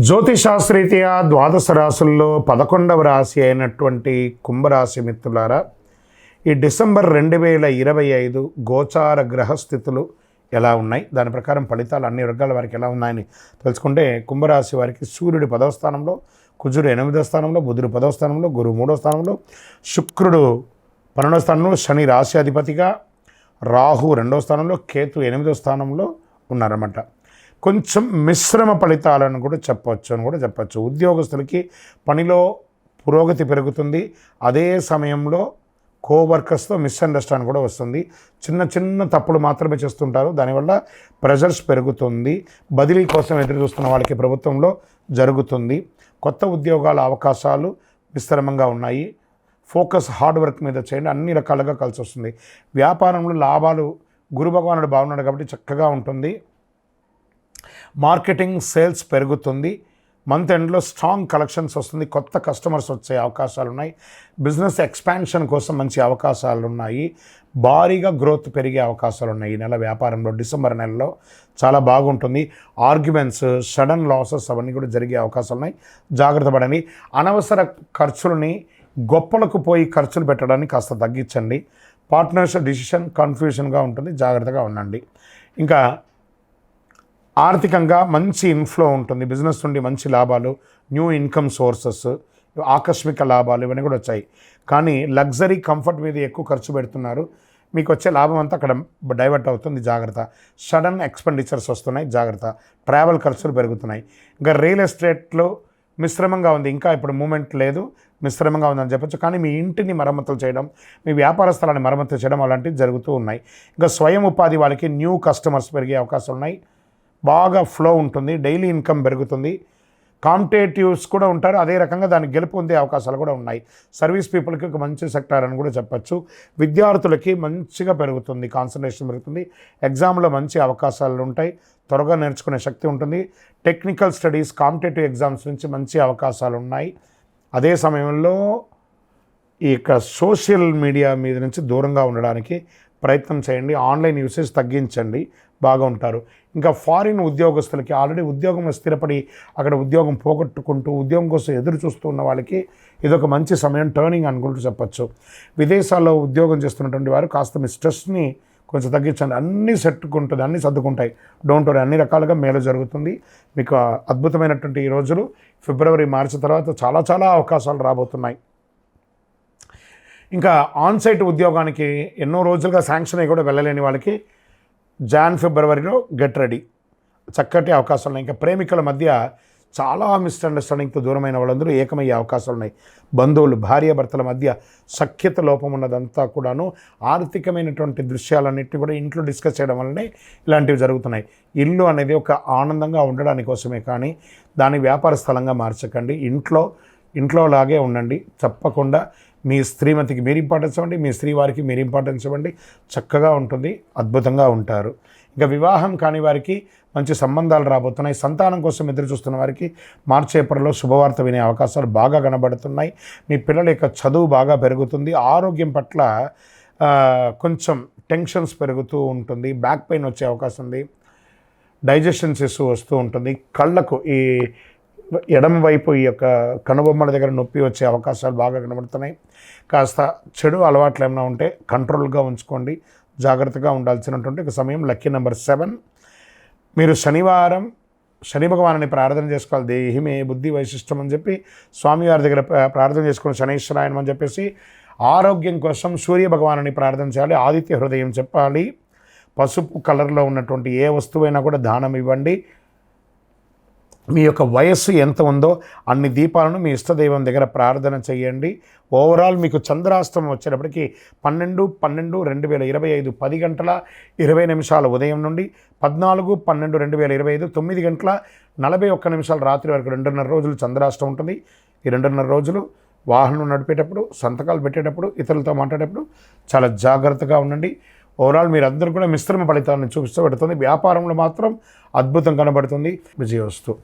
జ్యోతిశాస్త్రీత్యా ద్వాదశ రాశుల్లో పదకొండవ రాశి అయినటువంటి కుంభరాశి మిత్రులారా ఈ డిసెంబర్ రెండు వేల ఇరవై ఐదు గోచార గ్రహస్థితులు ఎలా ఉన్నాయి? దాని ప్రకారం ఫలితాలు అన్ని వర్గాల వారికి ఎలా ఉన్నాయని తెలుసుకుంటే కుంభరాశి వారికి సూర్యుడు పదవ స్థానంలో కుజుడు ఎనిమిదో స్థానంలో బుధుడు పదవ స్థానంలో గురువు మూడో స్థానంలో శుక్రుడు పన్నెండవ స్థానంలో శని రాశి అధిపతిగా రాహు రెండవ స్థానంలో కేతు ఎనిమిదో స్థానంలో ఉన్నారన్నమాట. కొంచెం మిశ్రమ ఫలితాలను కూడా చెప్పవచ్చు అని కూడా చెప్పచ్చు. ఉద్యోగస్తులకి పనిలో పురోగతి పెరుగుతుంది. అదే సమయంలో కోవర్కర్స్తో మిస్అండర్స్టాండ్ కూడా వస్తుంది. చిన్న చిన్న తప్పులు మాత్రమే చేస్తుంటారు. దానివల్ల ప్రెజర్స్ పెరుగుతుంది. బదిలీ కోసం ఎదురు చూస్తున్న వాళ్ళకి ప్రభుత్వంలో జరుగుతుంది. కొత్త ఉద్యోగాల అవకాశాలు విస్తరమంగా ఉన్నాయి. ఫోకస్ హార్డ్ వర్క్ మీద చేయండి. అన్ని రకాలుగా కలిసి వస్తుంది వ్యాపారంలో లాభాలు గురు భగవానుడు బాగున్నాడు కాబట్టి చక్కగా ఉంటుంది. మార్కెటింగ్ సేల్స్ పెరుగుతుంది. మంత్ ఎండ్లో స్ట్రాంగ్ కలెక్షన్స్ వస్తుంది. కొత్త కస్టమర్స్ వచ్చే అవకాశాలు ఉన్నాయి బిజినెస్ ఎక్స్పాన్షన్ కోసం మంచి అవకాశాలు ఉన్నాయి భారీగా గ్రోత్ పెరిగే అవకాశాలు ఉన్నాయి ఈ నెల వ్యాపారంలో. డిసెంబర్ నెలలో చాలా బాగుంటుంది. ఆర్గ్యుమెంట్స్ సడన్ లాసెస్ అవన్నీ కూడా జరిగే అవకాశాలు ఉన్నాయి జాగ్రత్త పడండి. అనవసర ఖర్చులని గొప్పలకు పోయి ఖర్చులు పెట్టడానికి కాస్త తగ్గించండి. పార్ట్నర్స్ డిసిషన్ కన్ఫ్యూషన్గా ఉంటుంది. జాగ్రత్తగా ఉండండి. ఇంకా ఆర్థికంగా మంచి ఇన్ఫ్లో ఉంటుంది. బిజినెస్ నుండి మంచి లాభాలు న్యూ ఇన్కమ్ సోర్సెస్ ఆకస్మిక లాభాలు ఇవన్నీ కూడా వచ్చాయి. కానీ లగ్జరీ కంఫర్ట్ మీద ఎక్కువ ఖర్చు పెడుతున్నారు. మీకు వచ్చే లాభం అంతా అక్కడ డైవర్ట్ అవుతుంది. జాగ్రత్త. సడన్ ఎక్స్పెండిచర్స్ వస్తున్నాయి. జాగ్రత్త. ట్రావెల్ ఖర్చులు పెరుగుతున్నాయి. ఇంకా రియల్ ఎస్టేట్లో మిశ్రమంగా ఉంది. ఇంకా ఇప్పుడు మూమెంట్ లేదు. మిశ్రమంగా ఉందని చెప్పొచ్చు. కానీ మీ ఇంటిని మరమ్మతులు చేయడం మీ వ్యాపార స్థలాన్ని మరమ్మతులు చేయడం అలాంటివి జరుగుతూ ఉన్నాయి. ఇంకా స్వయం ఉపాధి వాళ్ళకి న్యూ కస్టమర్స్ పెరిగే అవకాశాలు ఉన్నాయి. బాగా ఫ్లో ఉంటుంది డైలీ ఇన్కమ్ పెరుగుతుంది. కాంపిటేటివ్స్ కూడా ఉంటారు అదే రకంగా దానికి గెలుపు ఉండే అవకాశాలు కూడా ఉన్నాయి. సర్వీస్ పీపుల్కి ఒక మంచి సెక్టార్ అని కూడా చెప్పచ్చు. విద్యార్థులకి మంచిగా పెరుగుతుంది కాన్సన్ట్రేషన్ పెరుగుతుంది. ఎగ్జామ్లో మంచి అవకాశాలు ఉంటాయి త్వరగా నేర్చుకునే శక్తి ఉంటుంది. టెక్నికల్ స్టడీస్ కాంపిటేటివ్ ఎగ్జామ్స్ నుంచి మంచి అవకాశాలు ఉన్నాయి. అదే సమయంలో ఈ యొక్క సోషల్ మీడియా మీద నుంచి దూరంగా ఉండడానికి ప్రయత్నం చేయండి. ఆన్లైన్ యూసేజ్ తగ్గించండి. బాగా ఉంటారు. ఇంకా ఫారిన్ ఉద్యోగస్తులకి ఆల్రెడీ ఉద్యోగంలో స్థిరపడి అక్కడ ఉద్యోగం పోగొట్టుకుంటూ ఉద్యోగం కోసం ఎదురు చూస్తూ ఉన్న వాళ్ళకి ఇదొక మంచి సమయం టర్నింగ్ అనుకుంటూ చెప్పచ్చు. విదేశాల్లో ఉద్యోగం చేస్తున్నటువంటి వారు కాస్త మీ స్ట్రెస్ని కొంచెం తగ్గించండి. అన్నీ సెట్టుకుంటుంది అన్నీ సర్దుకుంటాయి. డోంట్ వరీ అన్ని రకాలుగా మేలు జరుగుతుంది. మీకు అద్భుతమైనటువంటి ఈ రోజులు ఫిబ్రవరి మార్చి తర్వాత చాలా చాలా అవకాశాలు రాబోతున్నాయి. ఇంకా ఆన్సైట్ ఉద్యోగానికి ఎన్నో రోజులుగా శాంక్షన్ అయ్యి కూడా వెళ్ళలేని వాళ్ళకి జాన్ ఫిబ్రవరిలో గెట్ రెడీ. చక్కటి అవకాశాలు ఉన్నాయి. ఇంకా ప్రేమికుల మధ్య చాలా మిస్అండర్స్టాండింగ్తో దూరమైన వాళ్ళందరూ ఏకమయ్యే అవకాశాలు ఉన్నాయి. బంధువులు భార్యాభర్తల మధ్య సఖ్యత లోపం ఉన్నదంతా కూడాను ఆర్థికమైనటువంటి దృశ్యాలన్నింటినీ కూడా ఇంట్లో డిస్కస్ చేయడం వల్లనే ఇలాంటివి జరుగుతున్నాయి. ఇల్లు అనేది ఒక ఆనందంగా ఉండడానికి కోసమే కానీ దాని వ్యాపార స్థలంగా మార్చకండి. ఇంట్లో ఇంట్లో లాగే ఉండండి. తప్పకుండా మీ స్త్రీమతికి మీరు ఇంపార్టెన్స్ ఇవ్వండి మీ స్త్రీ వారికి మీరు ఇంపార్టెన్స్ ఇవ్వండి. చక్కగా ఉంటుంది అద్భుతంగా ఉంటారు. ఇంకా వివాహం కాని వారికి మంచి సంబంధాలు రాబోతున్నాయి. సంతానం కోసం ఎదురు చూస్తున్న వారికి మార్చి ఏప్రిల్లో శుభవార్త వినే అవకాశాలు బాగా కనబడుతున్నాయి. మీ పిల్లల యొక్క చదువు బాగా పెరుగుతుంది. ఆరోగ్యం పట్ల కొంచెం టెన్షన్స్ పెరుగుతూ ఉంటుంది. బ్యాక్ పెయిన్ వచ్చే అవకాశం ఉంది. డైజెషన్స్ ఇష్యూ వస్తూ ఉంటుంది. కళ్ళకు ఈ ఎడమవైపు ఈ యొక్క కనుబొమ్మల దగ్గర నొప్పి వచ్చే అవకాశాలు బాగా కనబడుతున్నాయి. కాస్త చెడు అలవాట్లు ఏమైనా ఉంటే కంట్రోల్గా ఉంచుకోండి. జాగ్రత్తగా ఉండాల్సినటువంటి ఒక సమయం లక్కీ నెంబర్ సెవెన్. మీరు శనివారం శని భగవాన్ని ప్రార్థన చేసుకోవాలి. దేహిమే బుద్ధి వైశిష్టం అని చెప్పి స్వామివారి దగ్గర ప్రార్థన చేసుకుని శనీశ్వరాయనం అని చెప్పేసి ఆరోగ్యం కోసం సూర్య భగవానుని ప్రార్థన చేయాలి. ఆదిత్య హృదయం చెప్పాలి. పసుపు కలర్లో ఉన్నటువంటి ఏ వస్తువైనా కూడా దానం ఇవ్వండి. మీ యొక్క వయస్సు ఎంత ఉందో అన్ని దీపాలను మీ ఇష్టదైవం దగ్గర ప్రార్థన చేయండి. ఓవరాల్ మీకు చంద్రాష్టమం వచ్చేటప్పటికి పన్నెండు పన్నెండు రెండు వేల ఇరవై ఐదు పది గంటల ఇరవై నిమిషాల ఉదయం నుండి పద్నాలుగు పన్నెండు రెండు వేల ఇరవై ఐదు తొమ్మిది గంటల నలభై ఒక్క నిమిషాల రాత్రి వరకు రెండున్నర రోజులు చంద్రాష్టం ఉంటుంది. ఈ రెండున్నర రోజులు వాహనం నడిపేటప్పుడు సంతకాలు పెట్టేటప్పుడు ఇతరులతో మాట్లాడేటప్పుడు చాలా జాగ్రత్తగా ఉండండి. ఓవరాల్ మీరందరూ కూడా మిశ్రమ ఫలితాలను చూపిస్తూ పెడుతుంది. వ్యాపారంలో మాత్రం అద్భుతం కనబడుతుంది. విజయవస్తు.